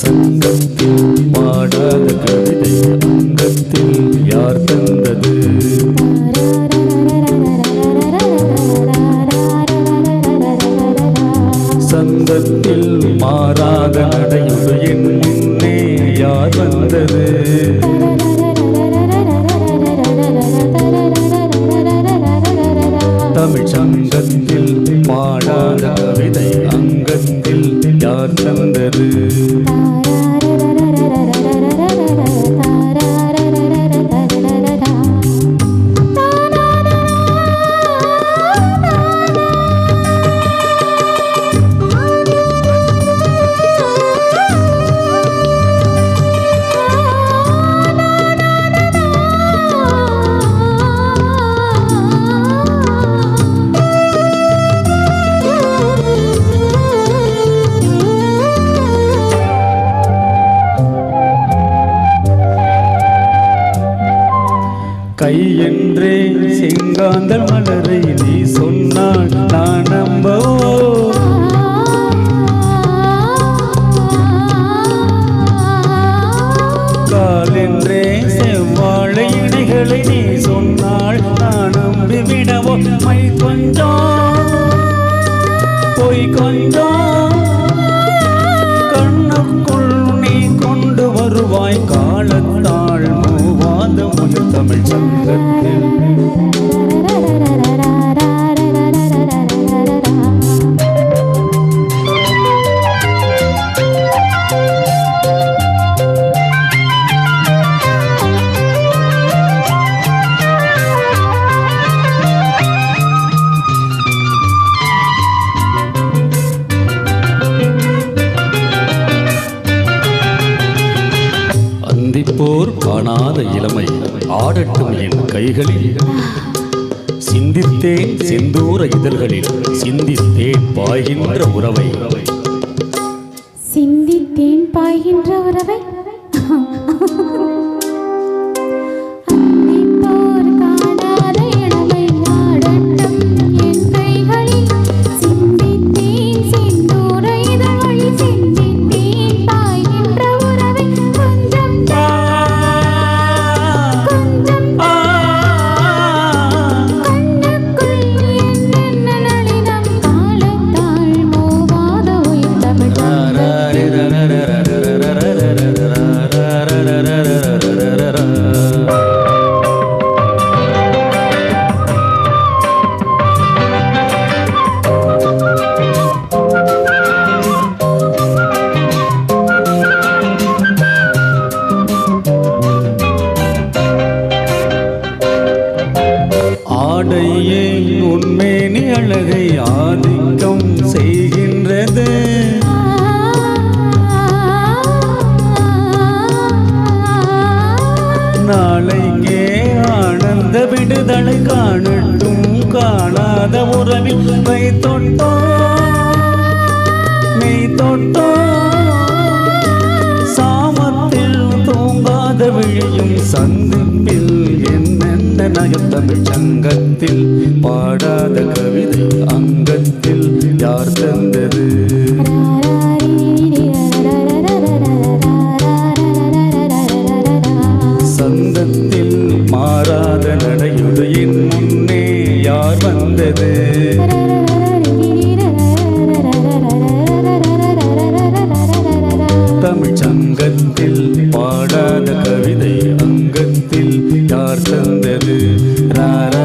சங்கத்தில் பாடாத கவிதை அங்கத்தில் யார் தந்தது சங்கத்தில் மாறாத நடையுடு முன்னே யார் வந்தது தமிழ் சங்கத்தில் பாடாத கவிதை அங்கத்தில் யார் தந்தது? செங்காந்தல் மலரை நீ சொன்னால் நான் நம்பவோ காலென்றே செவ்வாழை இணைகளை நீ சொன்னால் நான் நம்பிவிடவோ? மை கொஞ்சம் பொய் கொஞ்சம் கண்ணுக்குள் நீ கொண்டு வருவாய். காலத்தாள் மூவாத முழு தமிழ் சங்கத்தில் அந்திப்போர் காணாத இளமை ஆடட்டும் என் கைகளில். சிந்தித்தேன் செந்தூர இதழ்களில் சிந்தித்தேன் பாய்கின்ற உறவை. சிந்தித்தேன் பாய்கின்ற உறவை. ஆடையே உண்மேனி அழகை ஆதிக்கம் செய்கின்றது. நாளைக்கே ஆனந்த விடுதலை காணட்டும் காணாத உறவில் மை தொட்டோ மெய் தொட்டோ சாமத்தில் தூங்காத விழியும் சந்திப்பில் இணைய தமிழ் சங்கத்தில் பாடாத கவிதை அங்க வந்தது. ராரா